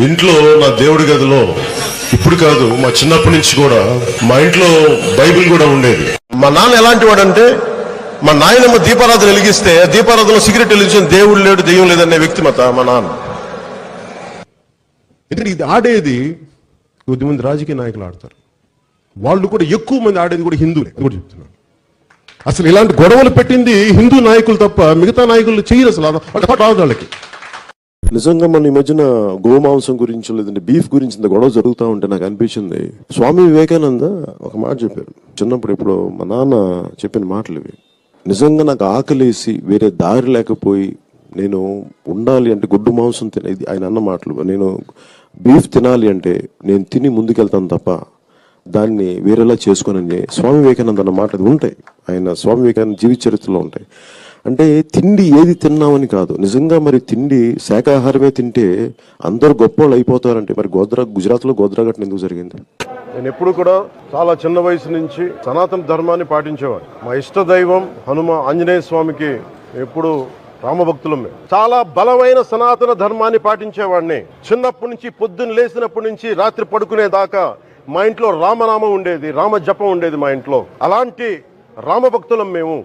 ఇంట్లో నా దేవుడి గదిలో ఇప్పుడు కాదు మా చిన్నప్పటి నుంచి కూడా మా ఇంట్లో బైబిల్ కూడా ఉండేది. మా నాన్న ఎలాంటి వాడంటే మా నాయనమ్మ దీపారాధన వెలిగిస్తే దీపారాధనలో సిగరెట్ వెలిగించిన దేవుడు లేడు దెయ్యం లేదనే వ్యక్తి మత మా నాన్న. ఎందుకంటే ఇది ఆడేది కొద్దిమంది రాజకీయ నాయకులు ఆడతారు. వాళ్ళు కూడా ఎక్కువ మంది ఆడేది కూడా హిందువులే కూడా చెప్తున్నాను. అసలు ఇలాంటి గొడవలు పెట్టింది హిందూ నాయకులు తప్ప మిగతా నాయకులు చేయరు అసలు. వాళ్ళకి. నిజంగా మన ఈ మధ్యన గోమాంసం గురించి లేదంటే బీఫ్ గురించి ఇంత గొడవ జరుగుతూ ఉంటే నాకు అనిపించింది. స్వామి వివేకానంద ఒక మాట చెప్పారు. చిన్నప్పుడు ఇప్పుడు మా నాన్న చెప్పిన మాటలు ఇవి. నిజంగా నాకు ఆకలేసి వేరే దారి లేకపోయి నేను ఉండాలి అంటే గుడ్డు మాంసం తినేది ఆయన అన్న మాటలు. నేను బీఫ్ తినాలి అంటే నేను తిని ముందుకెళ్తాను తప్ప దాన్ని వేరేలా చేసుకోనని స్వామి వివేకానంద అన్న మాటలు ఉంటాయి. ఆయన స్వామి వివేకానంద జీవిత చరిత్రలో ఉంటాయి. అంటే తిండి ఏది తిన్నామని కాదు. నిజంగా మరి తిండి శాకాహారమే తింటే అందరూ గొప్పవాళ్ళు అయిపోతారంటే మరి గోద్రా గుజరాత్లో గోద్రా ఘటన ఎందుకు జరిగింది? నేను ఎప్పుడు కూడా చాలా చిన్న వయసు నుంచి సనాతన ధర్మాన్ని పాటించేవాడు మా ఇష్ట దైవం హనుమ ఆంజనేయ స్వామికి ఎప్పుడు రామభక్తులం మేము. చాలా బలమైన సనాతన ధర్మాన్ని పాటించేవాడిని. చిన్నప్పటి నుంచి పొద్దున్న లేచినప్పటి నుంచి రాత్రి పడుకునే దాకా మా ఇంట్లో రామనామం ఉండేది రామ జపం ఉండేది మా ఇంట్లో. అలాంటి రామభక్తులం మేము.